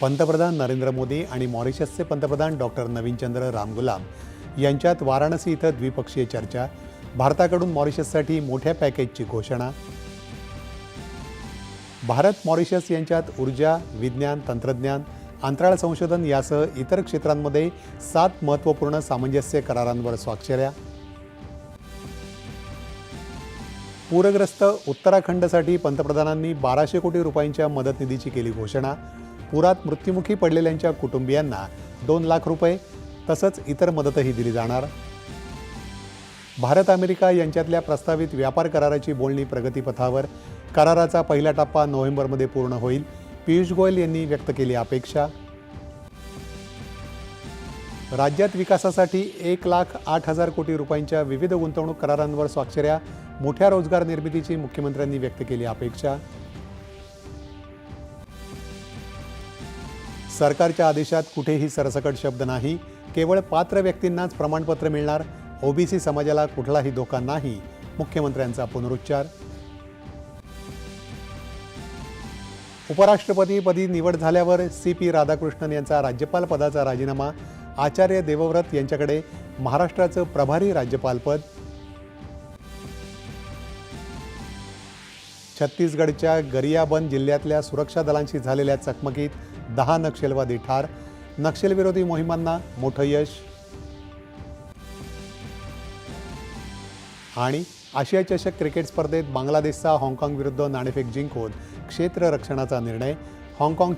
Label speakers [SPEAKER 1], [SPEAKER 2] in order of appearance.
[SPEAKER 1] पंतप्रधान नरेंद्र मोदी आणि मॉरिशसचे पंतप्रधान डॉक्टर नवीनचंद्र रामगुलाम यांच्यात वाराणसी इथं द्विपक्षीय चर्चा भारताकडून मॉरिशससाठी मोठ्या पॅकेजची घोषणा. भारत मॉरिशस यांच्यात ऊर्जा विज्ञान तंत्रज्ञान अंतराळ संशोधन यासह इतर क्षेत्रांमध्ये सात महत्त्वपूर्ण सामंजस्य करारांवर स्वाक्षऱ्या. पूरग्रस्त उत्तराखंडसाठी पंतप्रधानांनी बाराशे कोटी रुपयांच्या मदत निधीची केली घोषणा. पुरात मृत्युमुखी पडलेल्यांच्या कुटुंबियांना दोन लाख रुपये तसंच इतर मदतही दिली जाणार. भारत अमेरिका यांच्यातल्या प्रस्तावित व्यापार कराराची बोलणी प्रगतीपथावर. कराराचा पहिला टप्पा नोव्हेंबरमध्ये पूर्ण होईल पियुष गोयल यांनी व्यक्त केली अपेक्षा. राज्यात विकासासाठी एक लाख आठ हजार कोटी रुपयांच्या विविध गुंतवणूक करारांवर स्वाक्षऱ्या मोठ्या रोजगार निर्मितीची मुख्यमंत्र्यांनी व्यक्त केली अपेक्षा. सरकारच्या आदेशात कुठेही सरसकट शब्द नाही. केवळ पात्र व्यक्तींनाच प्रमाणपत्र मिळणार. ओबीसी समाजाला कुठलाही धोका नाही. मुख्यमंत्र्यांचा पुनरुच्चार. उपराष्ट्रपतीपदी निवड झाल्यावर सी पी राधाकृष्णन यांचा राज्यपाल पदाचा राजीनामा. आचार्य देवव्रत यांच्याकडे महाराष्ट्राचं प्रभारी राज्यपालपद छत्तीसगडच्या गरियाबंद जिल्ह्यातल्या सुरक्षा दलांशी झालेल्या चकमकीत दहा नक्षलवादी ठार नक्षलविरोधी मोहिमांना मोठं यश. आणि आशिया चषक क्रिकेट स्पर्धेत बांगलादेशचा हाँगकाँग विरुद्ध नाणेफेक जिंकून क्षेत्ररक्षणाचा निर्णय. हाँगकाँगची